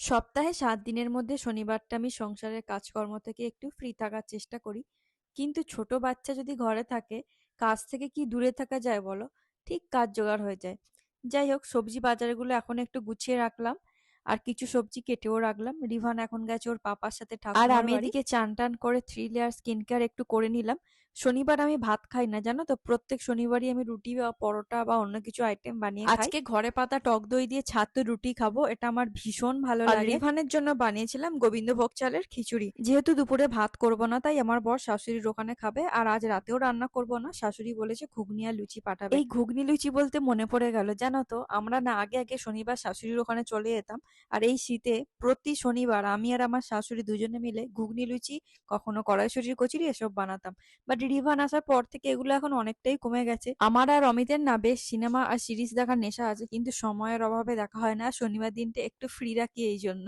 সপ্তাহে সাত দিনের মধ্যে শনিবারটা আমি সংসারের কাজকর্ম থেকে একটু ফ্রি থাকার চেষ্টা করি। কিন্তু ছোট বাচ্চা যদি ঘরে থাকে, কাজ থেকে কি দূরে থাকা যায় বলো? ঠিক কাজ জোগাড় হয়ে যায়। যাই হোক সবজি বাজারগুলো এখন একটু গুছিয়ে রাখলাম। আর কিছু সবজি কেটেও রাখলাম। রিভান এখন গেছে ওর পাপার সাথে আর আমি এদিকে চান টান করে থ্রি লেয়ার স্কিন কেয়ার একটু করে নিলাম। শনিবার আমি ভাত খাই না জানো তো? প্রত্যেক শনিবারই আমি রুটি বা পরোটা বা অন্য কিছু আইটেম বানিয়ে খাই। আজকে ঘরে পাতা টক দই দিয়ে ছাতু রুটি খাব। এটা আমার ভীষণ ভালো লাগে। রিভানের জন্য বানিয়েছিলাম গোবিন্দভোগ চালের খিচুড়ি। যেহেতু দুপুরে ভাত করব না তাই আমার বর শাশুড়ির ওখানে খাবে আর আজ রাতেও রান্না করব না। শাশুড়ি বলেছে ঘুগনি আর লুচি পাঠাবে। এই ঘুগনি লুচি বলতে মনে পড়ে গেল জানো তো আমরা না আগে আগে শনিবার শাশুড়ির ওখানে চলে যেতাম আর এই শীতে প্রতি শনিবার আমি আর আমার শাশুড়ি দুজনে মিলে ঘুগনি, লুচি, কখনো কড়াইশুটির কচুরি এসব বানাতাম। বাট রিভান আসার পর থেকে এগুলো এখন অনেকটাই কমে গেছে। আমার আর অমিতের না বেশ সিনেমা আর সিরিজ দেখার নেশা আছে, কিন্তু সময়ের অভাবে দেখা হয় না। শনিবার দিনটা একটু ফ্রি রাখি এই জন্য।